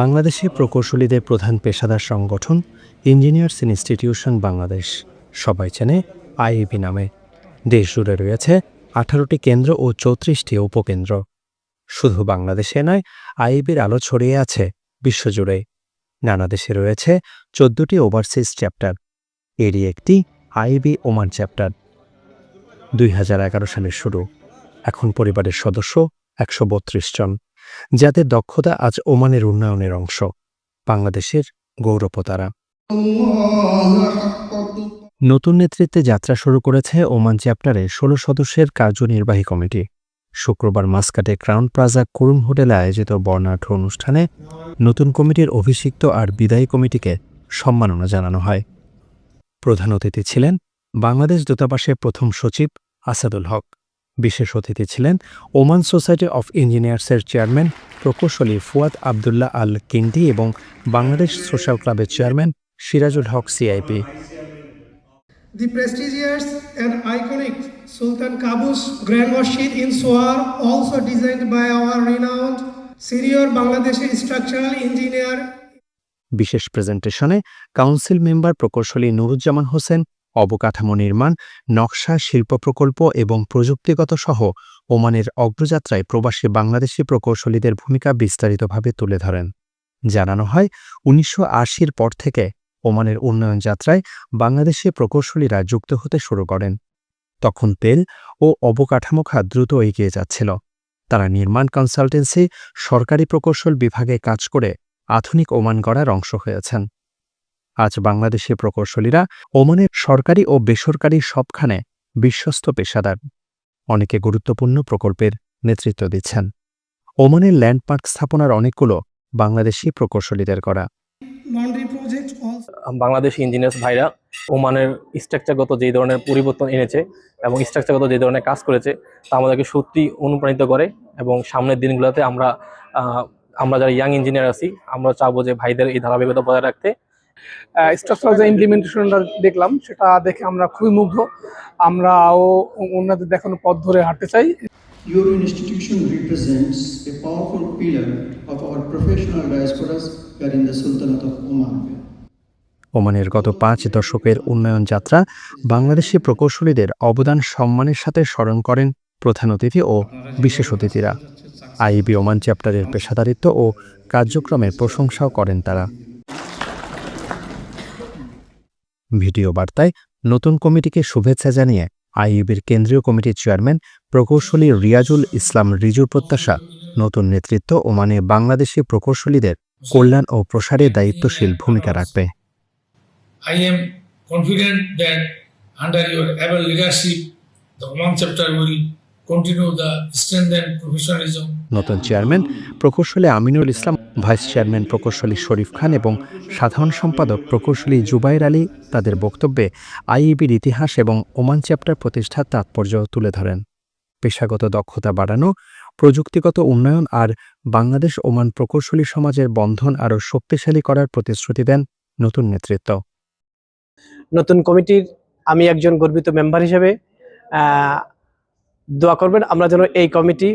বাংলাদেশে প্রকৌশলীদের প্রধান পেশাদার সংগঠন ইঞ্জিনিয়ার্স ইনস্টিটিউশন বাংলাদেশ সবাই চেনে আইইবি নামে। দেশ জুড়ে রয়েছে আঠারোটি কেন্দ্র ও চৌত্রিশটি উপকেন্দ্র। শুধু বাংলাদেশে নয় আইইবির আলো ছড়িয়ে আছে বিশ্বজুড়ে। নানা দেশে রয়েছে চোদ্দটি ওভারসিজ চ্যাপ্টার এরই একটি আইবি ওমান চ্যাপ্টার দুই হাজার এগারো সালের শুরু। এখন পরিবারের সদস্য একশো বত্রিশ জন। যাদের দক্ষতা আজ ওমানের উন্নয়নের অংশ, বাংলাদেশের গৌরবতারা। নতুন নেতৃত্বে যাত্রা শুরু করেছে ওমান চ্যাপ্টারে ষোলো সদস্যের কার্যনির্বাহী কমিটি। শুক্রবার মাস্কাটে ক্রাউন প্লাজা করুণ হোটেলে আয়োজিত বর্ণাঢ্য অনুষ্ঠানে নতুন কমিটির অভিষিক্ত আর বিদায়ী কমিটিকে সম্মাননা জানানো হয়। প্রধান অতিথি ছিলেন বাংলাদেশ দূতাবাসের প্রথম সচিব আসাদুল হক। বিশেষ অতিথি ছিলেন ওমান সোসাইটি অফ ইঞ্জিনিয়ার্সের চেয়ারম্যান প্রকৌশলী ফুয়াদ আবদুল্লাহ আল কিন্ডি এবং বাংলাদেশ সোশ্যাল ক্লাবের chairman Sirajul Haq CIP. The prestigious and iconic Sultan Qaboos Grand Masjid in Soar, also designed by our renowned senior Bangladeshi structural engineer. বিশেষ প্রেজেন্টেশনে council member প্রকৌশলী নুরুজ্জামান হোসেন অবকাঠামো নির্মাণ, নকশা শিল্প প্রকল্প এবং প্রযুক্তিগত সহ ওমানের অগ্রযাত্রায় প্রবাসী বাংলাদেশি প্রকৌশলীদের ভূমিকা বিস্তারিতভাবে তুলে ধরেন। জানানো হয়, উনিশশো পর থেকে ওমানের উন্নয়ন যাত্রায় বাংলাদেশি প্রকৌশলীরা যুক্ত হতে শুরু করেন। তখন তেল ও অবকাঠামো খাত দ্রুত এগিয়ে যাচ্ছিল। তারা নির্মাণ কনসালটেন্সি, সরকারি প্রকৌশল বিভাগে কাজ করে আধুনিক ওমান গড়ার অংশ হয়েছেন। আজ বাংলাদেশি প্রকৌশলীরা ওমানের সরকারি ও বেসরকারি সবখানে বিশ্বস্ত পেশাদার। অনেকে গুরুত্বপূর্ণ প্রকল্পের নেতৃত্ব দিচ্ছেন। ওমানের ল্যান্ডমার্ক স্থাপনার অনেকগুলো বাংলাদেশি প্রকৌশলীদের করা। বাংলাদেশি ইঞ্জিনিয়ার্স ভাইরা ওমানের স্ট্রাকচারগত যে ধরনের পরিবর্তন এনেছে এবং স্ট্রাকচারগত যে ধরনের কাজ করেছে তা আমাদেরকে সত্যি অনুপ্রাণিত করে এবং সামনের দিনগুলোতে আমরা আহ, আমরা যারা ইয়াং ইঞ্জিনিয়ার আছি আমরা চাবো যে ভাইদের এই ধারাবাহিকতা বজায় রাখতে স্ট্রাকচারাল যে ইমপ্লিমেন্টেশনটা দেখলাম সেটা দেখে আমরা খুবই মুগ্ধ। আমরাও ওনাদের দেখানো পথ ধরে হাঁটতে চাই। Your institution represents a powerful pillar of our professional diasporas here in the Sultanate of Oman. ওমানের গত পাঁচ দশকের উন্নয়ন যাত্রা বাংলাদেশি প্রকৌশলীদের অবদান সম্মানের সাথে স্মরণ করেন প্রধান অতিথি ও বিশেষ অতিথিরা। আইবি ওমান চ্যাপ্টারের পেশাদারিত্ব ও কার্যক্রমের প্রশংসাও করেন তারা। ভিডিও বার্তায় নতুন কমিটিকে শুভেচ্ছা জানিয়ে আইইবির কেন্দ্রীয় কমিটির চেয়ারম্যান প্রকৌশলী রিয়াজুল ইসলাম রিজুর প্রত্যাশা নতুন নেতৃত্ব ওমানে বাংলাদেশি প্রকৌশলীদের কল্যাণ ও প্রসারে দায়িত্বশীল ভূমিকা রাখবে। I am confident that under your able leadership, the Oman chapter will continue the strength and professionalism নতুন চেয়ারম্যান, প্রকৌশলী আমিনুল ইসলাম, ভাইস চেয়ারম্যান প্রকৌশলী শরীফ খান এবং সাধারণ সম্পাদক প্রকৌশলী জুবাইর আলী তাদের বক্তব্যে আইইবির ইতিহাস এবং ওমান চ্যাপ্টার প্রতিষ্ঠার তাৎপর্য তুলে ধরেন। পেশাগত দক্ষতা বাড়ানো, প্রযুক্তিগত উন্নয়ন আর বাংলাদেশ ওমান প্রকৌশলী সমাজের বন্ধন আরও শক্তিশালী করার প্রতিশ্রুতি দেন নতুন নেতৃত্ব। নতুন কমিটির আমি একজন গর্বিত মেম্বার হিসেবে দোয়া করবেন, আমরা যেন এই কমিটি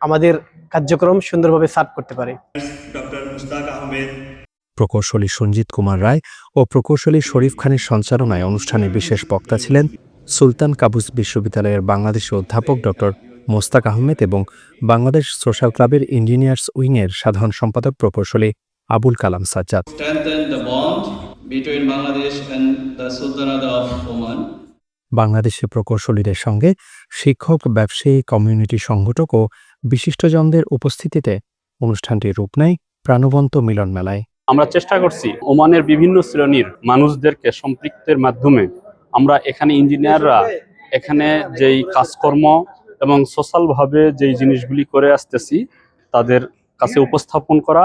আমাদের কার্যক্রম সুন্দরভাবে সার্ভ করতে পারে। প্রকৌশলী সঞ্জিত কুমার রায় ও প্রকৌশলী শরীফ খানের সঞ্চালনায় অনুষ্ঠানে বিশেষ বক্তা ছিলেন সুলতান কাবুস বিশ্ববিদ্যালয়ের বাংলাদেশি অধ্যাপক ডক্টর মোস্তাক আহমেদ এবং বাংলাদেশ সোশ্যাল ক্লাবের ইঞ্জিনিয়ার্স উইংয়ের সাধারণ সম্পাদক প্রকৌশলী Abul Kalam Sajjad. Strengthen the bond between Bangladesh and the Sultanate of Oman. Bangladeshi প্রকৌশলীদের সঙ্গে শিক্ষক ব্যবসায়ী কমিউনিটি সংগঠক ও বিশিষ্টজনদের উপস্থিতিতে অনুষ্ঠানটি রূপ নেয় প্রাণবন্ত মিলন মেলায়। আমরা চেষ্টা করছি ওমানের বিভিন্ন শ্রেণির মানুষদেরকে সম্পৃক্তের মাধ্যমে আমরা এখানে ইঞ্জিনিয়াররা এখানে যেই কাজকর্ম এবং সোশ্যালভাবে যেই জিনিসগুলি করে আসতেছি তাদের কাছে উপস্থাপন করা।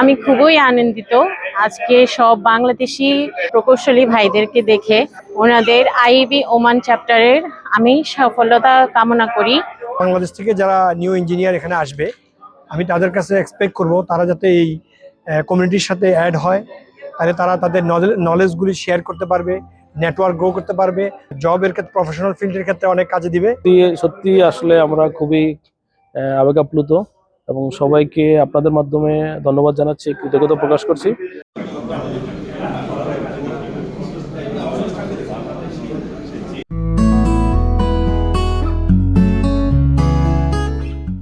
আমি খুবই আনন্দিত আজকে সব বাংলাদেশি প্রকৌশলী ভাইদেরকে দেখে ওনাদের আইবি ওমান চ্যাপ্টারের আমি সফলতা কামনা করি। বাংলাদেশ থেকে যারা নিউ ইঞ্জিনিয়ার এখানে আসবে, আমি তাদের কাছে এক্সপেক্ট করব তারা যাতে এই কমিউনিটির সাথে অ্যাড হয়, তাহলে তারা তাদের নলেজগুলি শেয়ার করতে পারবে নেটওয়ার্ক গ্রো করতে পারবে জবের ক্ষেত্রে প্রফেশনাল ফিল্ডের ক্ষেত্রে অনেক কাজে দিবে। সত্যি আসলে আমরা খুবই আবেগাপ্লুত এবং সবাইকে আপনাদের মাধ্যমে ধন্যবাদ জানাচ্ছি, কৃতজ্ঞতা প্রকাশ করছি।